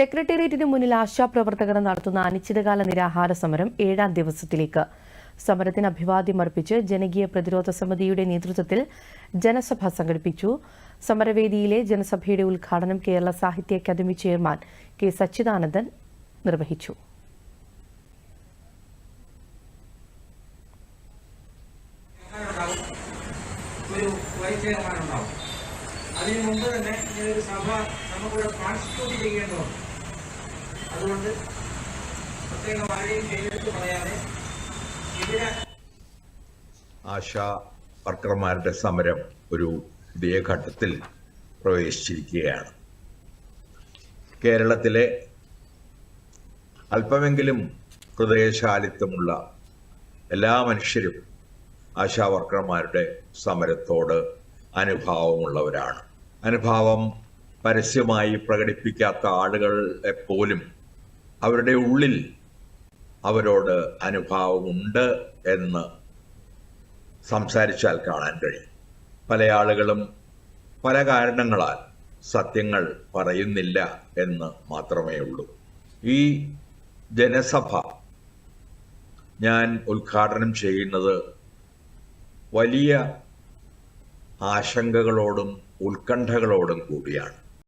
സെക്രട്ടേറിയറ്റിന് മുന്നിൽ ആശാപ്രവർത്തകർ നടത്തുന്ന അനിശ്ചിതകാല നിരാഹാര സമരം ഏഴാം ദിവസത്തിലേക്ക്. സമരത്തിന് അഭിവാദ്യം അർപ്പിച്ച് ജനകീയ പ്രതിരോധ സമിതിയുടെ നേതൃത്വത്തിൽ ജനസഭ സംഘടിപ്പിച്ചു. സമരവേദിയിലെ ജനസഭയുടെ ഉദ്ഘാടനം കേരള സാഹിത്യ അക്കാദമി ചെയർമാൻ കെ സച്ചിദാനന്ദൻ നിർവഹിച്ചു. അതിനു മുമ്പ് തന്നെ ഇങ്ങനെ ഒരു സഭ നമുക്കിവിടെ കോൺസ്റ്റിറ്റ്യൂട്ട് ചെയ്യേണ്ടതുണ്ട് അതുകൊണ്ട് പ്രത്യേകം ആരെയും പേരെടുത്ത് പറയാതെ ഇതിന് ആശാ വർക്കർമാരുടെ സമരം ഒരു പുതിയ ഘട്ടത്തിൽ പ്രവേശിച്ചിരിക്കുകയാണ്. കേരളത്തിലെ അല്പമെങ്കിലും ഹൃദയശാലിത്വമുള്ള എല്ലാ മനുഷ്യരും ആശാ വർക്കർമാരുടെ സമരത്തോട് അനുഭാവമുള്ളവരാണ്. അനുഭാവം പരസ്യമായി പ്രകടിപ്പിക്കാത്ത ആളുകളെ പോലും അവരുടെ ഉള്ളിൽ അവരോട് അനുഭാവമുണ്ട് എന്ന് സംസാരിച്ചാൽ കാണാൻ കഴിയും. പല ആളുകളും പല കാരണങ്ങളാൽ സത്യങ്ങൾ പറയുന്നില്ല എന്ന് മാത്രമേ ഉള്ളൂ. ഈ ജനസഭ ഞാൻ ഉദ്ഘാടനം ചെയ്യുന്നത് വലിയ ആശങ്കകളോടും ഉത്കണ്ഠകളോടും കൂടിയാണ്.